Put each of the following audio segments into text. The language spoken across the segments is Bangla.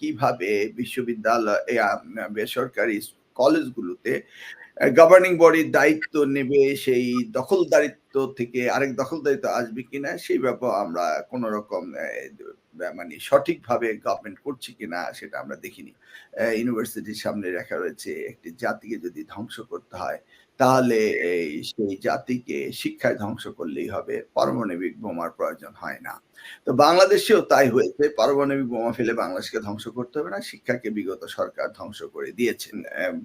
কীভাবে বিশ্ববিদ্যালয় বেসরকারি কলেজগুলোতে গভর্নিং বডির দায়িত্ব নেবে সেই দখলদারিত্ব থেকে আরেক দখলদারিত্ব আসবে কিনা, সেই ব্যাপারে আমরা কোন রকম মানে সঠিকভাবে গভর্নমেন্ট করছি কিনা সেটা আমরা দেখিনি। ইউনিভার্সিটির সামনে রেখা রয়েছে, একটি জাতিকে যদি ধ্বংস করতে হয়, তাহলে এই সেই জাতিকে শিক্ষায় ধ্বংস করলেই হবে, পারমাণবিক বোমার প্রয়োজন হয় না। তো বাংলাদেশেও তাই হয়েছে, পারমাণবিক বোমা ফেলে বাংলাদেশকে ধ্বংস করতে হবে না, শিক্ষাকে বিগত সরকার ধ্বংস করে দিয়েছেন।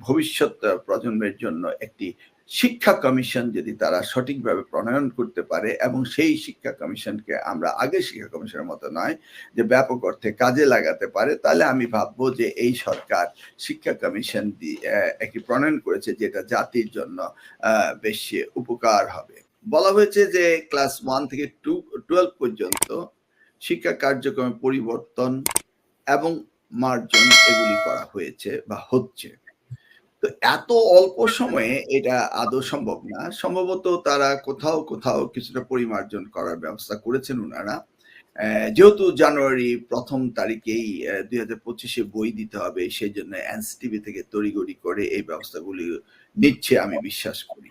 ভবিষ্যৎ প্রজন্মের জন্য একটি শিক্ষা কমিশন যদি তারা সঠিকভাবে প্রণয়ন করতে পারে এবং সেই শিক্ষা কমিশনকে আমরা আগে শিক্ষা কমিশনের মতো নয় যে ব্যাপক অর্থে কাজে লাগাতে পারে, তাহলে আমি ভাববো যে এই সরকার শিক্ষা কমিশন একটি প্রণয়ন করেছে যেটা জাতির জন্য বেশ উপকার হবে। বলা হয়েছে যে ক্লাস ওয়ান থেকে টু, টুয়েলভ পর্যন্ত শিক্ষা কার্যক্রমে পরিবর্তন এবং মার্জন এগুলি করা হয়েছে বা হচ্ছে। তো এত অল্প সময়ে এটা আদৌ সম্ভব না। সম্ভবত তারা কোথাও কোথাও কিছুটা পরিমার্জন করার ব্যবস্থা করেছেন ওনারা যেহেতু জানুয়ারি প্রথম তারিখেই দুই হাজার পঁচিশে বই দিতে হবে সেই জন্য এনসিটিভি থেকে তড়িগড়ি করে এই ব্যবস্থাগুলি নিচ্ছে আমি বিশ্বাস করি।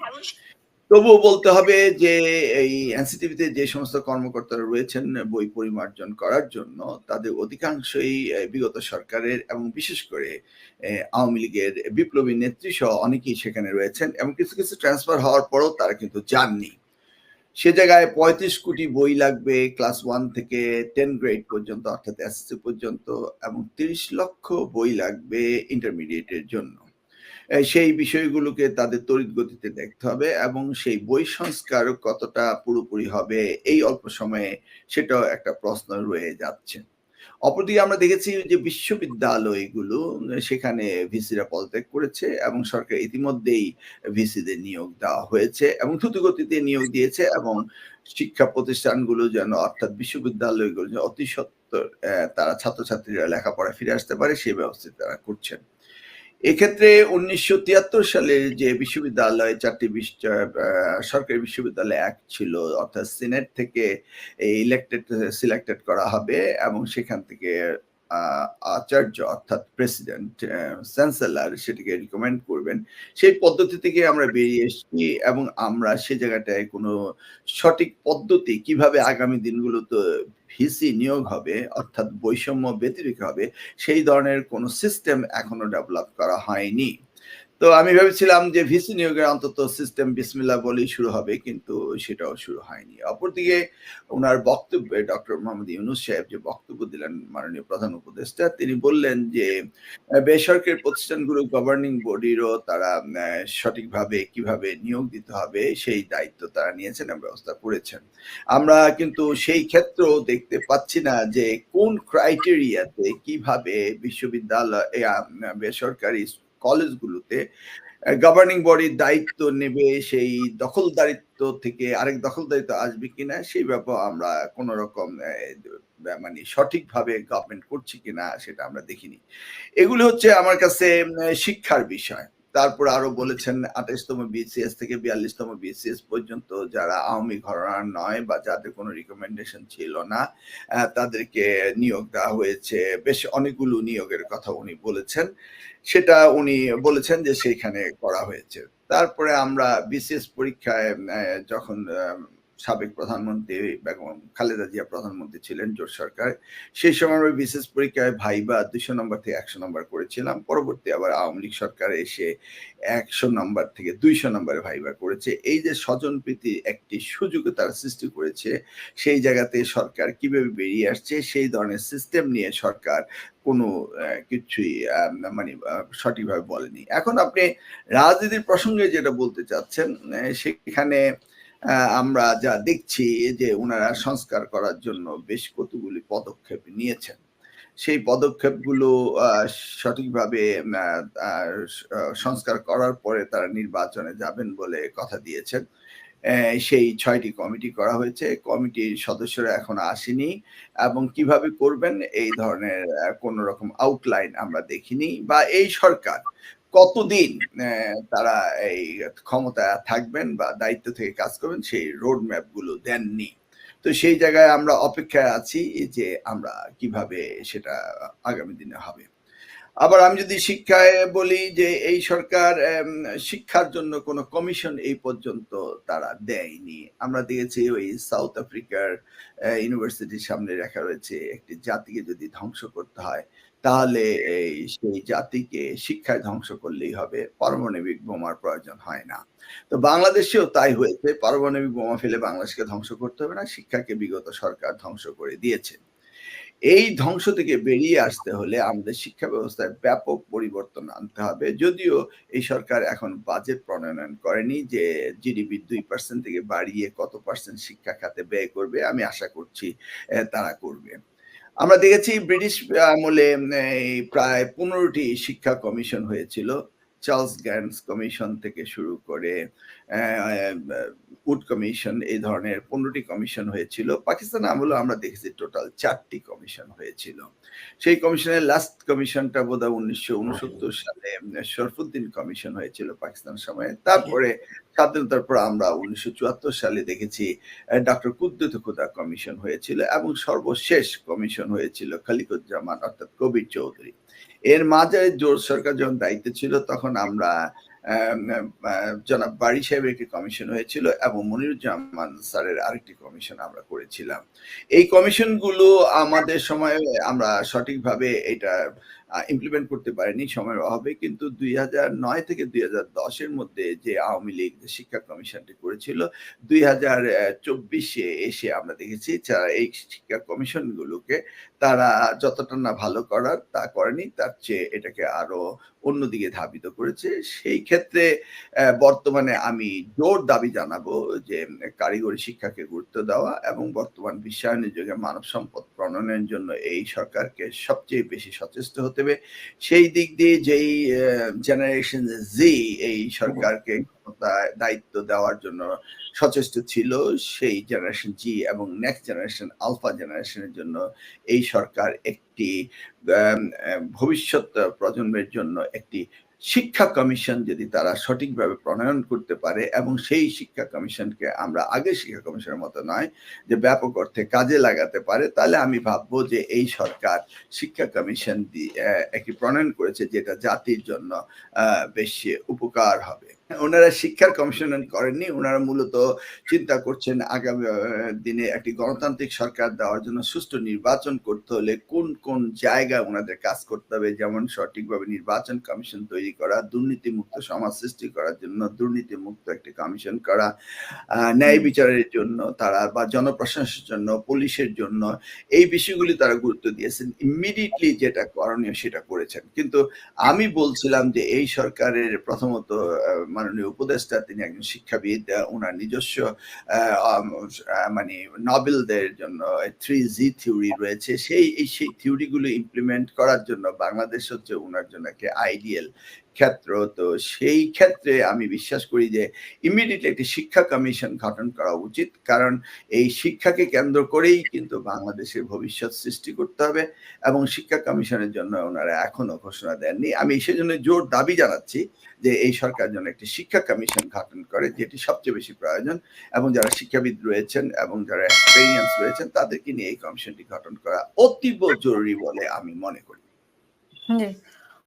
তবুও বলতে হবে যে, এই এনসিটিভিতে যে সমস্ত কর্মকর্তারা রয়েছেন, বই পরিমার্জন করার জন্য, তাদের অধিকাংশই বিগত সরকারের এবং বিশেষ করে আওয়ামী লীগের বিপ্লবী নেত্রী সহ অনেকেই সেখানে রয়েছেন এবং কিছু কিছু ট্রান্সফার হওয়ার পরও তারা কিন্তু যাননি। সে জায়গায় পঁয়ত্রিশ কোটি বই লাগবে ক্লাস ওয়ান থেকে টেন গ্রেড পর্যন্ত, অর্থাৎ এসএসসি পর্যন্ত, এবং তিরিশ লক্ষ বই লাগবে ইন্টারমিডিয়েটের জন্য। সেই বিষয়গুলোকে তাদের তড়িৎ গতিতে দেখতে হবে এবং সেই বই সংস্কার কতটা পুরোপুরি হবে এই অল্প সময়ে সেটাও একটা প্রশ্ন রয়ে যাচ্ছে। অপরদিকে আমরা দেখেছি যে বিশ্ববিদ্যালয়গুলো সেখানে ভিসিরা পদত্যাগ করেছে এবং সরকার ইতিমধ্যেই ভিসিদের নিয়োগ দেওয়া হয়েছে এবং দ্রুতগতিতে নিয়োগ দিয়েছে এবং শিক্ষা প্রতিষ্ঠানগুলো যেন অর্থাৎ বিশ্ববিদ্যালয়গুলো যেন অতি সত্তর তারা ছাত্রছাত্রীরা লেখাপড়া ফিরে আসতে পারে সেই ব্যবস্থা তারা করছেন। এক্ষেত্রে উনিশশো তিয়াত্তর সালে যে বিশ্ববিদ্যালয়, চারটি সরকারি বিশ্ববিদ্যালয় এক ছিল, অর্থাৎ সিনেট থেকে ইলেক্টেড সিলেক্টেড করা হবে এবং সেখান থেকে আচার্য অর্থাৎ প্রেসিডেন্ট চ্যান্সেলর সেটিকে রিকমেন্ড করবেন। সেই পদ্ধতি থেকে আমরা বেরিয়ে এসেছি এবং আমরা সে জায়গাটায় কোনো সঠিক পদ্ধতি কীভাবে আগামী দিনগুলোতে ভিসি নিয়োগ হবে, অর্থাৎ বৈষম্য ব্যতিরিক হবে, সেই ধরনের কোনো সিস্টেম এখনও ডেভেলপ করা হয়নি। তো আমি ভেবেছিলাম যে ভিসি নিয়োগের অন্তত সিস্টেম বিসমিল্লা বলেই শুরু হবে, কিন্তু সেটাও শুরু হয়নি। অপরদিকে ওনার বক্তব্যে ডক্টর মোহাম্মদ ইউনুস সাহেব যে বক্তব্য দিলেন মাননীয় প্রধান উপদেষ্টা, তিনি বললেন যে বেসরকারি প্রতিষ্ঠানগুলো গভর্নিং বডিরও তারা সঠিকভাবে কীভাবে নিয়োগ দিতে হবে সেই দায়িত্ব তারা নিয়েছেন ব্যবস্থা করেছেন। আমরা কিন্তু সেই ক্ষেত্রেও দেখতে পাচ্ছি না যে কোন ক্রাইটেরিয়াতে কীভাবে বিশ্ববিদ্যালয় বেসরকারি কলেজগুলোতে গভর্নিং বডির দায়িত্ব নেবে সেই দখলদারিত্ব থেকে আরেক দখলদারিত্ব আসবে কিনা, সেই ব্যাপার আমরা কোন রকম মানে সঠিকভাবে গভর্নমেন্ট করছি কিনা সেটা আমরা দেখিনি। এগুলো হচ্ছে আমার কাছে শিক্ষার বিষয়। তারপর আরও বলেছেন আঠাশতম বিসিএস থেকে বিয়াল্লিশতম বিসিএস পর্যন্ত যারা আওয়ামী ঘরানার নয় বা যাদের কোনো রিকমেন্ডেশন ছিল না তাদেরকে নিয়োগ দেওয়া হয়েছে। বেশ অনেকগুলো নিয়োগের কথা উনি বলেছেন। সেটা উনি বলেছেন যে সেইখানে করা হয়েছে। তারপরে আমরা বিসিএস পরীক্ষায় যখন সাবেক প্রধানমন্ত্রী বেগম খালেদা জিয়া প্রধানমন্ত্রী ছিলেন জোট সরকার। সেই সময় আমরা বিশেষ পরীক্ষায় ভাইবা দুশো নম্বর থেকে একশো নম্বর করেছিলাম। পরবর্তী আবার আওয়ামী লীগ সরকার এসে একশো নম্বর থেকে দুইশো নম্বরে ভাইবা করেছে। এই যে স্বজন প্রীতি একটি সুযোগ তারা সৃষ্টি করেছে, সেই জায়গাতে সরকার কীভাবে বেরিয়ে আসছে, সেই ধরনের সিস্টেম নিয়ে সরকার কোনো কিছুই মানে সঠিকভাবে বলেনি। এখন আপনি রাজনীতির প্রসঙ্গে যেটা বলতে চাচ্ছেন সেখানে আমরা যা দেখছি যে ওনারা সংস্কার করার জন্য বেশ কতগুলি পদক্ষেপ নিয়েছেন। সেই পদক্ষেপগুলো সঠিকভাবে সংস্কার করার পরে তারা নির্বাচনে যাবেন বলে কথা দিয়েছেন। সেই ছয়টি কমিটি করা হয়েছে। কমিটির সদস্যরা এখন আসেনি এবং কীভাবে করবেন এই ধরনের কোনো রকম আউটলাইন আমরা দেখিনি বা এই সরকার কতদিন তারা এই ক্ষমতা থাকবেন বা দায়িত্ব থেকে কাজ করবেন, সেই রোড ম্যাপগুলো দেননি। তো সেই জায়গায় আমরা অপেক্ষায় আছি যে আমরা কীভাবে সেটা আগামী দিনে হবে। আবার আমি যদি শিক্ষায় বলি যে এই সরকার শিক্ষার জন্য কোনো কমিশন এই পর্যন্ত তারা দেয়নি। আমরা দেখেছি ওই সাউথ আফ্রিকার ইউনিভার্সিটির সামনে রাখা রয়েছে একটি জাতিকে যদি ধ্বংস করতে হয়, তাহলে এই সেই জাতিকে শিক্ষায় ধ্বংস করলেই হবে। পারমাণবিক বোমার প্রয়োজন হয় না। তো বাংলাদেশেও তাই হয়েছে। পারমাণবিক বোমা ফেলে বাংলাদেশকে ধ্বংস করতে হবে না। শিক্ষাকে বিগত সরকার ধ্বংস করে দিয়েছে। এই ধ্বংস থেকে বেরিয়ে আসতে হলে আমাদের শিক্ষা ব্যবস্থায় ব্যাপক পরিবর্তন আনতে হবে। যদিও এই সরকার এখন বাজেট প্রণয়ন করেনি যে জিডিপি দুই পার্সেন্ট থেকে বাড়িয়ে কত পার্সেন্ট শিক্ষা খাতে ব্যয় করবে, আমি আশা করছি তারা করবে। আমরা দেখেছি ব্রিটিশ আমলে প্রায় পনেরোটি শিক্ষা কমিশন হয়েছিল। চার্লস গ্যান্স কমিশন থেকে শুরু করে উড কমিশন এই ধরনের পনেরোটি কমিশন হয়েছিল। পাকিস্তান আমলে আমরা দেখেছি টোটাল চারটি কমিশন হয়েছিল। সেই কমিশনের লাস্ট কমিশনটা বোধ হয় উনিশশো উনসত্তর সালে শরফুদ্দিন কমিশন হয়েছিল পাকিস্তান সময়ে। তারপরে স্বাধীনতার পর আমরা উনিশশো চুয়াত্তর সালে দেখেছি ডক্টর কুদ্দুত খুদা কমিশন হয়েছিল এবং সর্বশেষ কমিশন হয়েছিল খালিকুজ্জামান অর্থাৎ কবির চৌধুরী। এর মাঝে জোর সরকার যখন দায়িত্বে ছিল তখন আমরা জনাব বাড়ি সাহেবের একটি কমিশন হয়েছিল এবং মনিরুজ্জামান স্যারের আরেকটি কমিশন আমরা করেছিলাম। এই কমিশনগুলো আমাদের সময় আমরা সঠিকভাবে এটা ইমপ্লিমেন্ট করতে পারিনি, সময়ের অভাবে। কিন্তু দুই হাজার নয় থেকে দুই হাজার দশের মধ্যে যে আওয়ামী লীগ শিক্ষা কমিশনটি করেছিল, দুই হাজার চব্বিশে এসে আমরা দেখেছি এই শিক্ষা কমিশনগুলোকে তারা যতটা না ভালো করার তা করেনি, তার চেয়ে এটাকে আরও অন্যদিকে ধাবিত করেছে। সেই ক্ষেত্রে আহ, বর্তমানে আমি জোর দাবি জানাব যে কারিগরি শিক্ষাকে গুরুত্ব দেওয়া এবং বর্তমান বিশ্বায়নের যুগে মানব সম্পদ প্রণয়নের জন্য এই সরকারকে সবচেয়ে বেশি সচেষ্ট হতে হবে। সেই দিক দিয়ে যেই জেনারেশন জি এই সরকারকে দায়িত্ব দেওয়ার জন্য সচেষ্ট ছিল সেই জেনারেশন জি এবং নেক্সট জেনারেশন আলফা জেনারেশনের জন্য এই সরকার একটি ভবিষ্যৎ প্রজন্মের জন্য একটি শিক্ষা কমিশন যদি তারা সঠিকভাবে প্রণয়ন করতে পারে এবং সেই শিক্ষা কমিশনকে আমরা আগে শিক্ষা কমিশনের মতো নয়, যে ব্যাপক অর্থে কাজে লাগাতে পারে, তাহলে আমি ভাববো যে এই সরকার শিক্ষা কমিশন দিয়ে একটি প্রণয়ন করেছে যেটা জাতির জন্য বেশ উপকার হবে। ওনারা শিক্ষার কমিশন করেননি ওনারা মূলত চিন্তা করছেন আগামী দিনে একটি গণতান্ত্রিক সরকার দেওয়ার জন্য সুষ্ঠু নির্বাচন করতে হলে কোন কোন জায়গায় ওনাদের কাজ করতে হবে? যেমন সঠিকভাবে নির্বাচন কমিশন তৈরি করা দুর্নীতিমুক্ত সমাজ সৃষ্টি করার জন্য দুর্নীতিমুক্ত একটি কমিশন করা ন্যায় বিচারের জন্য তারা বা জনপ্রশাসনের জন্য পুলিশের জন্য এই বিষয়গুলি তারা গুরুত্ব দিয়েছেন। ইমিডিয়েটলি যেটা করণীয় সেটা করেছেন। কিন্তু আমি বলছিলাম যে এই সরকারের প্রথমত আহ, মাননীয় উপদেষ্টা, তিনি একজন শিক্ষাবিদ ওনার নিজস্ব মানে নবেলদের জন্য থ্রি জি থিওরি রয়েছে। সেই, এই, সেই থিওরিগুলো ইমপ্লিমেন্ট করার জন্য বাংলাদেশ হচ্ছে ওনার জন্য একটা আইডিয়াল ক্ষেত্র, তো সেই ক্ষেত্রে আমি বিশ্বাস করি যে ইমিডিয়েটলি একটি শিক্ষা কমিশন গঠন করা উচিত। কারণ এই শিক্ষাকে কেন্দ্র করেই কিন্তু বাংলাদেশের ভবিষ্যৎ সৃষ্টি করতে হবে এবং শিক্ষা কমিশনের জন্য ওনারা এখনও ঘোষণা দেননি। আমি সেজন্য জোর দাবি জানাচ্ছি যে এই সরকার যেন একটি শিক্ষা কমিশন গঠন করে যেটি সবচেয়ে বেশি প্রয়োজন এবং যারা শিক্ষাবিদ রয়েছেন এবং যারা এক্সপেরিয়েন্স রয়েছেন তাদেরকে নিয়ে এই কমিশনটি গঠন করা অতীব জরুরি বলে আমি মনে করি।